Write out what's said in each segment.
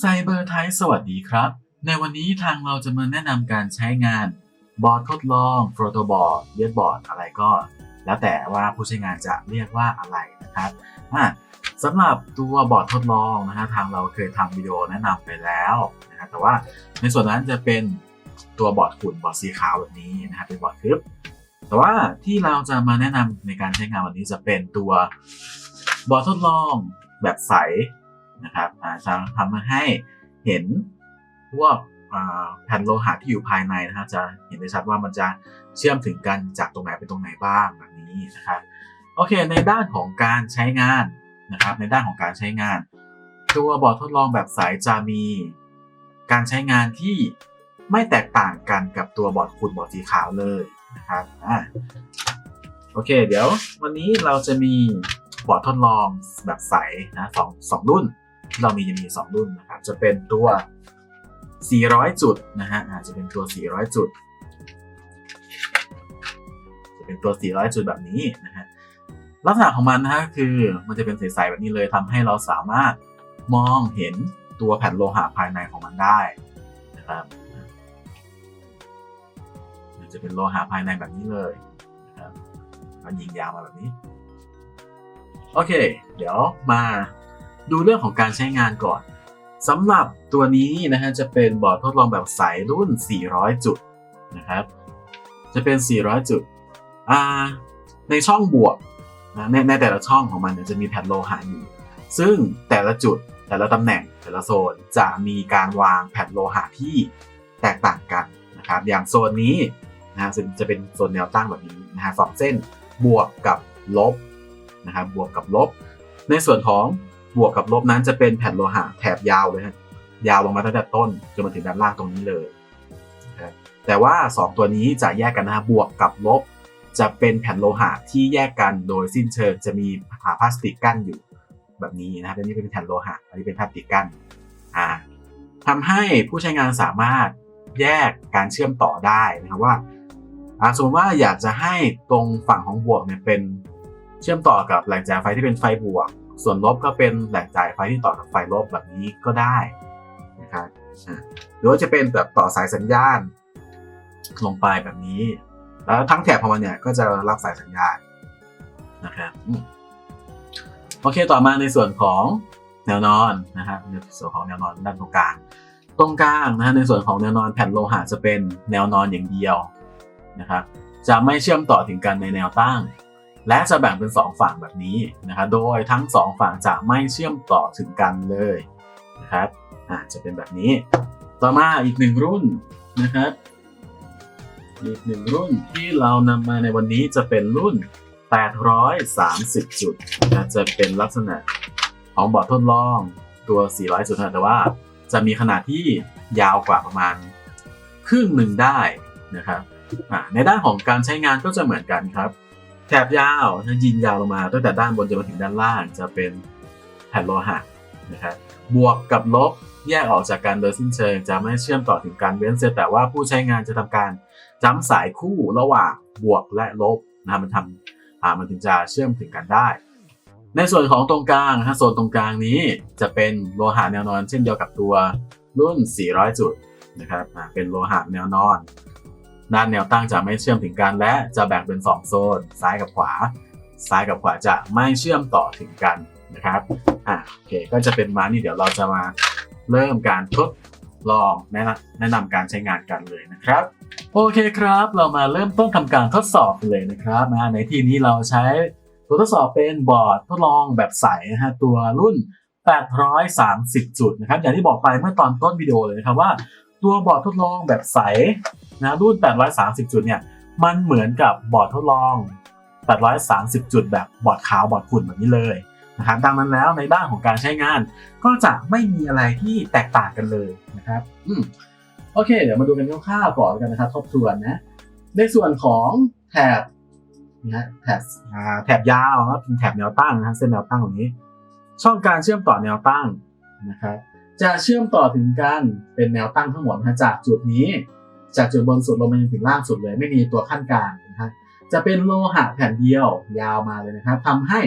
ไซเบอร์ไทยสวัสดีครับ ในวันนี้ทางเราจะมาแนะนำการใช้งานบอร์ดทดลองโปรโตบอร์ดเลียดบอร์ดอะไรก็ แล้วแต่ว่าผู้ใช้งานจะเรียกว่าอะไรนะครับสำหรับตัวบอร์ดทดลองนะฮะทางเราเคยทำวิดีโอแนะนำไปแล้วนะฮะแต่ว่าในส่วนนั้นจะเป็นตัวบอร์ดขุ่นบอร์ดสีขาวแบบนี้นะครับเป็นบอร์ดทึบแต่ว่าที่เราจะมาแนะนำในการใช้งานวันนี้จะเป็นตัวบอร์ดทดลองแบบใส นะครับอาจจะทำให้เห็นพวกแผ่นโลหะที่อยู่ภายในนะฮะจะเห็นได้ชัดว่ามันจะเชื่อมถึงกันจากตรงไหนไปตรงไหนบ้างแบบนี้นะครับโอเค ในด้านของการใช้งานนะครับ ในด้านของการใช้งาน ตัวบอร์ดทดลองแบบใสจะมีการใช้งานที่ไม่แตกต่างกันกับตัวบอร์ดขุ่นบอร์ดสีขาวเลยนะครับอ่าโอเค เดี๋ยววันนี้เราจะมีบอร์ดทดลองแบบใสนะสองสองรุ่น เรามีจะมี 2 รุ่นนะครับ จะเป็นตัว 400 จุดนะฮะอาจจะเป็นตัว 400 จุด จะเป็นตัว 400 จุดแบบนี้นะฮะลักษณะของมันนะฮะคือมันจะเป็นใสๆแบบนี้เลยทำให้เราสามารถมองเห็นตัวแผ่นโลหะภายในของมันได้นะครับมันจะเป็นโลหะภายในแบบนี้เลยนะครับมันยิงยาวมาแบบนี้ โอเค เดี๋ยวมา ดูเรื่องของการใช้งานก่อนสำหรับตัวนี้นะฮะจะเป็นบอร์ดทดลองแบบใสรุ่น 400 จุดนะครับ จะเป็น 400 จุดอ่าในช่องบวกนะในในแต่ละช่องของมันจะมีแผ่นโลหะอยู่ ซึ่งแต่ละจุดแต่ละตำแหน่งแต่ละโซนจะมีการวางแผ่นโลหะที่แตกต่างกันนะครับ อย่างโซนนี้นะฮะจะเป็นโซนแนวตั้งแบบนี้นะฮะสองเส้นบวกกับลบนะครับบวกกับลบ ในส่วนของ บวกกับลบนั้นจะเป็นแผ่นโลหะแถบยาวเลยฮะยาวลงมาตั้งแต่ต้นจนมาถึงด้านล่างตรงนี้เลยนะครับแต่ว่า 2 ตัวนี้จะแยกกันนะบวกกับลบ จะเป็นแผ่นโลหะที่แยกกันโดยสิ้นเชิงจะมีผาพลาสติกกั้นอยู่แบบนี้นะครับอันนี้เป็นแผ่นโลหะอันนี้เป็นพลาสติกกั้นอ่าทำให้ผู้ใช้งานสามารถแยกการเชื่อมต่อได้นะครับว่าสมมติว่าอยากจะให้ตรงฝั่งของบวกเนี่ยเป็นเชื่อมต่อกับแหล่งจ่ายไฟที่เป็นไฟบวก ส่วนลบก็เป็นแหล่งจ่ายไฟที่ต่อกับไฟลบแบบนี้ก็ได้นะครับหรือว่าจะเป็นแบบต่อสายสัญญาณ ลงไปแบบนี้ แล้วทั้งแถบของมันเนี่ยก็จะรับสายสัญญาณนะครับโอเคต่อมาในส่วนของแนวนอนนะครับในส่วนของแนวนอนด้านตรงกลางตรงกลางนะฮะในส่วนของแนวนอนแผ่นโลหะจะเป็นแนวนอนอย่างเดียวนะครับจะไม่เชื่อมต่อถึงกันในแนวตั้ง และจะแบ่งเป็น 2 ฝั่งแบบนี้นะครับโดยทั้ง 2 ฝั่งจะไม่เชื่อมต่อถึงกันเลยนะครับอ่าจะเป็นแบบนี้ ต่อมาอีกหนึ่งรุ่นนะครับ อีกหนึ่งรุ่นที่เรานำมาในวันนี้จะเป็นรุ่น 830 จุดนะจะเป็นลักษณะของบอร์ดทดลองตัว 400 จุดแต่ว่าจะมีขนาดที่ยาวกว่าประมาณครึ่งหนึ่งได้นะครับอ่าในด้านของการใช้งานก็จะเหมือนกันครับ แถบยาวนะยิงยาวลงมาตั้งแต่ด้านบนจนมาถึงด้านล่างจะเป็นแผ่นโลหะนะครับบวกกับลบแยกออกจากกันโดยสิ้นเชิง จะไม่เชื่อมต่อถึงกันเว้นเสียแต่ว่าผู้ใช้งานจะทำการจำสายคู่ระหว่างบวกและลบนะมันทำอ่ามันถึงจะเชื่อมถึงกันได้ ในส่วนของตรงกลางนะโซนตรงกลางนี้จะเป็นโลหะแนวนอน เช่นเดียวกับตัวรุ่น 400 จุดนะครับเป็นโลหะแนวนอน ด้านแนวตั้งจะไม่เชื่อมถึงกันและจะแบ่งเป็น 2 โซน ซ้ายกับขวา ซ้ายกับขวาจะไม่เชื่อมต่อถึงกันนะครับอ่าโอเคก็จะเป็นมานี่เดี๋ยวเราจะมาเริ่มการทดลองแนะนำแนะนำการใช้งานกันเลยนะครับ โอเคครับ เรามาเริ่มต้นทำการทดสอบเลยนะครับนะในที่นี้เราใช้ตัวทดสอบเป็นบอร์ดทดลองแบบใสนะฮะตัวรุ่น 830 จุดนะครับ อย่างที่บอกไปเมื่อตอนต้นวิดีโอเลยนะครับว่า ตัวบอร์ดทดลองแบบใส นะรุ่น 830 จุดเนี่ยมันเหมือนกับบอร์ดทดลอง 830 จุดแบบบอร์ดขาวบอร์ดขุ่นแบบนี้เลยนะครับดังนั้นแล้วในด้านของการใช้งาน ก็จะไม่มีอะไรที่แตกต่างกันเลยนะครับอืมโอเค เดี๋ยวมาดูกันคร่าวๆก่อนกันนะครับทบทวนนะในส่วนของแถบนะแถบอ่าแถบยาวนะเป็นแถบแนวตั้งนะเส้นแนวตั้งตรงนี้ ช่องการเชื่อมต่อแนวตั้งนะครับจะเชื่อมต่อถึงกันเป็นแนวตั้งทั้งหมดนะจากจุดนี้ จากจุดบนสุดลงมาจนถึงล่างสุดเลย ไม่มีตัวขั้นกลางนะฮะจะเป็นโลหะแผ่นเดียวยาวมาเลยนะครับทำให้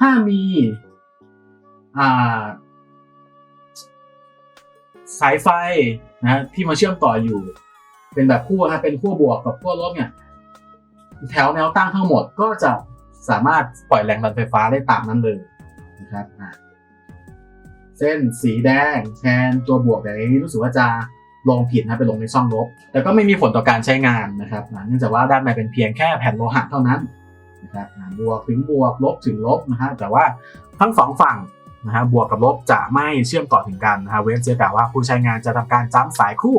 ถ้ามีอ่าสายไฟนะที่มาเชื่อมต่ออยู่ เป็นแบบขั้วนะเป็นขั้วบวกกับขั้วลบเนี่ยแถวแนวตั้งทั้งหมดก็จะสามารถปล่อยแรงดันไฟฟ้าได้ตามนั้นเลยนะครับเส้นสีแดงแทนตัวบวกแต่อันนี้รู้สึกว่าจะ ลงผิดนะไปลงในช่องลบ แต่ก็ไม่มีผลต่อการใช้งานนะครับเนื่องจากว่าด้านในเป็นเพียงแค่แผ่นโลหะเท่านั้นนะครับบวกถึงบวกลบถึงลบนะฮะแต่ว่าทั้งสองฝั่งนะฮะบวกกับลบจะไม่เชื่อมต่อถึงกันนะฮะเว้นเสียแต่ว่าผู้ใช้งานจะทำการจ้ำสายคู่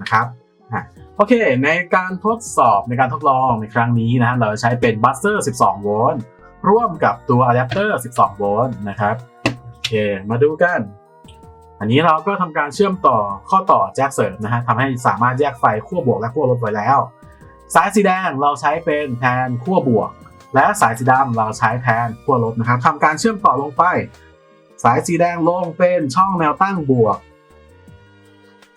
นะครับอะโอเค ในการทดสอบในการทดลองในครั้งนี้นะฮะเราจะใช้เป็นบัสเตอร์ 12 โวลต์ร่วมกับตัวอะแดปเตอร์ 12 โวลต์นะครับโอเคมาดูกัน อันนี้เราก็ทำการเชื่อมต่อข้อต่อแจ็คเสริมนะฮะทำให้สามารถแยกไฟขั้วบวกและขั้วลบไว้แล้ว สายสีแดงเราใช้เป็นแทนขั้วบวก และสายสีดำเราใช้แทนขั้วลบนะครับทำการเชื่อมต่อลงไป สายสีแดงลงเป็นช่องแนวตั้งบวก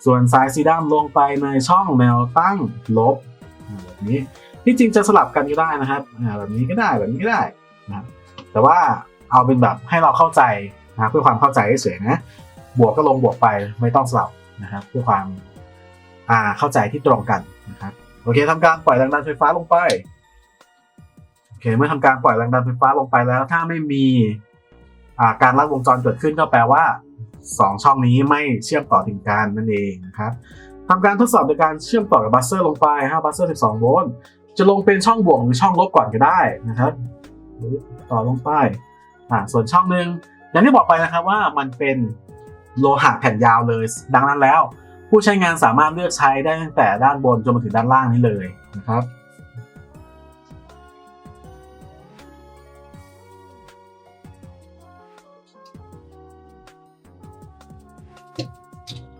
ส่วนสายสีดำลงไปในช่องแนวตั้งลบแบบนี้ที่จริงจะสลับกันก็ได้นะครับแบบนี้ก็ได้แบบนี้ก็ได้นะครับแต่ว่าเอาเป็นแบบให้เราเข้าใจนะเพื่อความเข้าใจเฉยๆนะ บวกก็ลงบวกไปไม่ต้องสลับนะครับเพื่อความเข้าใจที่ตรงกันนะครับโอเคทำการปล่อยแรงดันไฟฟ้าลงไปโอเคเมื่อทำการปล่อยแรงดันไฟฟ้าลงไปแล้ว ถ้าไม่มีการลัดวงจรเกิดขึ้นก็แปลว่าสองช่องนี้ไม่เชื่อมต่อถึงกันนั่นเองนะครับทำการทดสอบโดยการเชื่อมต่อกับบัสเซอร์ลงไปฮะบัสเซอร์ 12 โวลต์จะลงเป็นช่องบวกหรือช่องลบก่อนก็ได้นะครับหรือต่อลงไปอ่าส่วนช่องหนึ่งอย่างที่บอกไปนะครับว่ามันเป็น โลหะแผ่นยาวเลย ดังนั้นแล้ว ผู้ใช้งานสามารถเลือกใช้ได้ตั้งแต่ด้านบนจนมาถึงด้านล่างนี้เลยนะครับ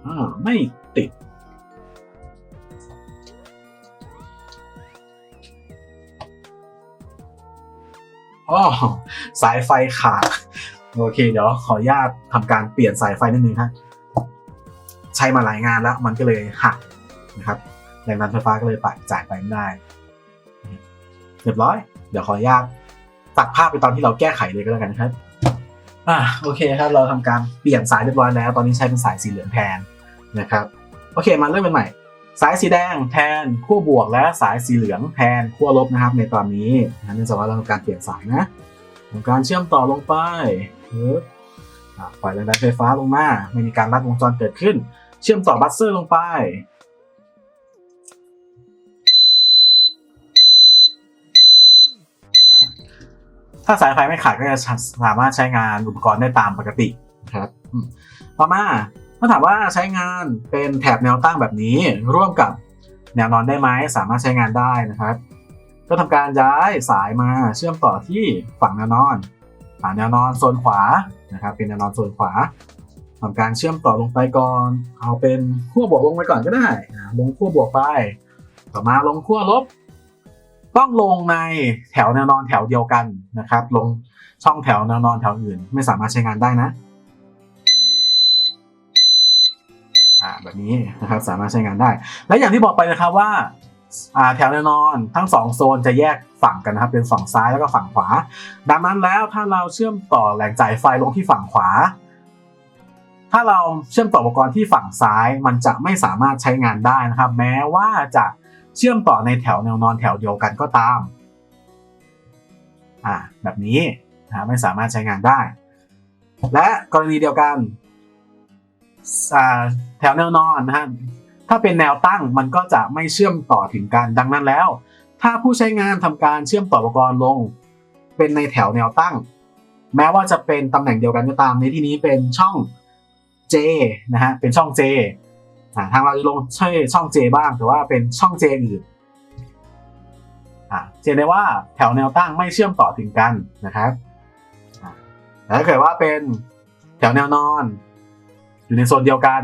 อ่าไม่ติด อ๋อ สายไฟขาด โอเค เดี๋ยวขออนุญาตทำการเปลี่ยนสายไฟนิดนึงครับใช้มาหลายงานแล้วมันก็เลยหักนะครับแรงดันไฟฟ้าก็เลยปัดจ่ายไปไม่ได้เรียบร้อย เดี๋ยวขออนุญาตตัดภาพไปตอนที่เราแก้ไขเลยก็แล้วกันครับอ่าโอเคครับเราทำการเปลี่ยนสายเรียบร้อยแล้ว ตอนนี้ใช้เป็นสายสีเหลืองแทนนะครับ โอเคมาเริ่มกันใหม่ สายสีแดงแทนขั้วบวกและสายสีเหลืองแทนขั้วลบนะครับ ในตอนนี้นะเนื่องจากว่าเราทำการเปลี่ยนสายนะทำการเชื่อมต่อลงไป ปึ๊บอ่าปล่อยแรงดันไฟฟ้าลงมา ไม่มีการลัดวงจรเกิดขึ้น เชื่อมต่อบัสเซอร์ลงไป ถ้าสายไฟไม่ขาดก็จะสามารถใช้งานอุปกรณ์ได้ตามปกตินะครับต่อมาถ้าถามว่าใช้งานเป็นแถบแนวตั้งแบบนี้ ร่วมกับแนวนอนได้ไหมสามารถใช้งานได้นะครับ ก็ทำการย้ายสายมาเชื่อมต่อที่ฝั่งแนวนอน อ่าแนวนอนโซนขวานะครับ เป็นแนวนอนโซนขวาทำการเชื่อมต่อลงไปก่อน เอาเป็นขั้วบวกลงไปก่อนก็ได้ลงขั้วบวกไป ต่อมาลงขั้วลบ ต้องลงในแถวแนวนอนแถวเดียวกันนะครับ ลงช่องแถวแนวนอนแถวอื่น ไม่สามารถใช้งานได้นะอ่าแบบนี้นะครับสามารถใช้งานได้ และอย่างที่บอกไปนะครับว่า อ่าแถวแนวนอนทั้งสองโซนจะแยกฝั่งกันนะครับเป็นฝั่งซ้ายแล้วก็ฝั่งขวา ดังนั้นแล้วถ้าเราเชื่อมต่อแหล่งจ่ายไฟลงที่ฝั่งขวา ถ้าเราเชื่อมต่ออุปกรณ์ที่ฝั่งซ้ายมันจะไม่สามารถใช้งานได้นะครับ แม้ว่าจะเชื่อมต่อในแถวแนวนอนแถวเดียวกันก็ตามอ่าแบบนี้นะไม่สามารถใช้งานได้ และกรณีเดียวกันแถวแนวนอนนะฮะ ถ้าเป็นแนวตั้งมันก็จะไม่เชื่อมต่อถึงกันดังนั้นแล้ว ถ้าผู้ใช้งานทำการเชื่อมต่ออุปกรณ์ลง เป็นในแถวแนวตั้ง แม้ว่าจะเป็นตำแหน่งเดียวกันก็ตามในที่นี้เป็นช่อง J นะฮะเป็นช่อง J ทางเราจะลงช่ช่อง J บ้างแต่ว่าเป็นช่อง J อื่นอ่าเจนได้ว่าแถวแนวตั้งไม่เชื่อมต่อถึงกันนะครับแต่ถ้าเกิดว่าเป็นแถวแนวนอน อยู่ในโซนเดียวกัน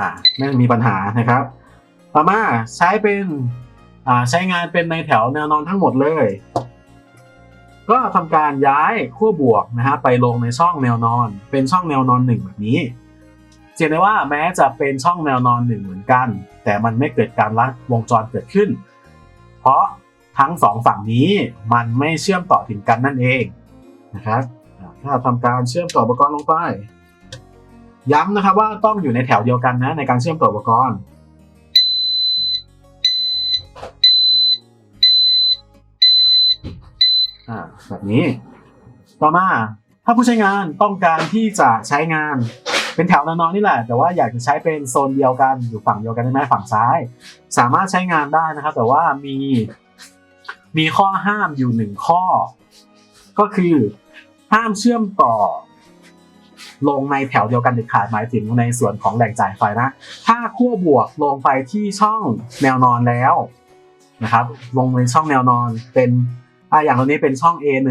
อ่าไม่มีปัญหานะครับ ต่อมาใช้เป็นอ่าใช้งานเป็นในแถวแนวนอนทั้งหมดเลย ก็ทำการย้ายขั้วบวกนะฮะไปลงในช่องแนวนอน เป็นช่องแนวนอนหนึ่งแบบนี้เห็นได้ว่าแม้จะเป็นช่องแนวนอนหนึ่งเหมือนกัน แต่มันไม่เกิดการลัดวงจรเกิดขึ้น เพราะทั้งสองฝั่งนี้มันไม่เชื่อมต่อถึงกันนั่นเองนะครับโอเคนะครับทำการเชื่อมต่ออุปกรณ์ลงไป ย้ำนะครับว่าต้องอยู่ในแถวเดียวกันนะในการเชื่อมต่ออุปกรณ์อ่าแบบนี้ ต่อมาถ้าผู้ใช้งานต้องการที่จะใช้งานเป็นแถวนอนๆนี่แหละ แต่ว่าอยากจะใช้เป็นโซนเดียวกันอยู่ฝั่งเดียวกันได้ไหมฝั่งซ้าย สามารถใช้งานได้นะครับ แต่ว่ามีมีข้อห้ามอยู่หนึ่งข้อ ก็คือห้ามเชื่อมต่อ ลงในแถวเดียวกันเด็ดขาดหมายถึงในส่วนของแหล่งจ่ายไฟนะ ถ้าขั้วบวกลงไปที่ช่องแนวนอนแล้วนะครับลงในช่องแนวนอนเป็นอ่าอย่างตรงนี้เป็นช่อง A1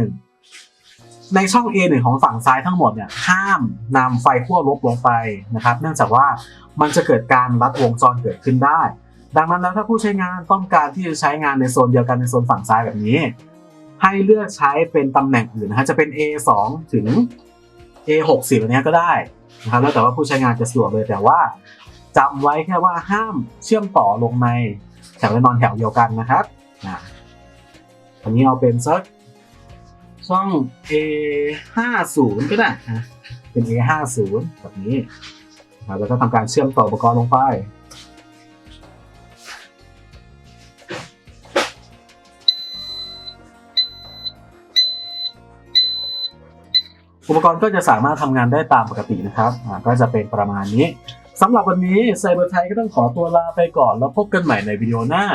ในช่อง A1 ของฝั่งซ้ายทั้งหมดเนี่ยห้ามนำไฟขั้วลบลงไปนะครับ เนื่องจากว่ามันจะเกิดการรัดวงจรเกิดขึ้นได้ ดังนั้นแล้วถ้าผู้ใช้งานต้องการที่จะใช้งานในโซนเดียวกันในโซนฝั่งซ้ายแบบนี้ ให้เลือกใช้เป็นตำแหน่งอื่นนะฮะจะเป็น A2 ถึง A60 อันนี้ก็ได้นะครับแล้วแต่ว่าผู้ใช้งานจะสะดวกเลยแต่ว่าจำไว้แค่ว่าห้ามเชื่อมต่อลงในแถวแน่นอนแถวเดียวกันนะครับอะอันนี้เอาเป็นสักช่อง A50 ก็ได้นะเป็น A50 แบบนี้นะครับแล้วก็ทำการเชื่อมต่ออุปกรณ์ลงไป อุปกรณ์ก็จะสามารถทำงานได้ตามปกตินะครับก็จะเป็นประมาณนี้สำหรับวันนี้ไซเบอร์ไทยก็ต้องขอตัวลาไปก่อนแล้วพบกันใหม่ในวิดีโอหน้า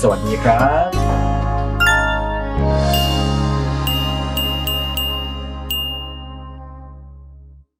สวัสดีครับ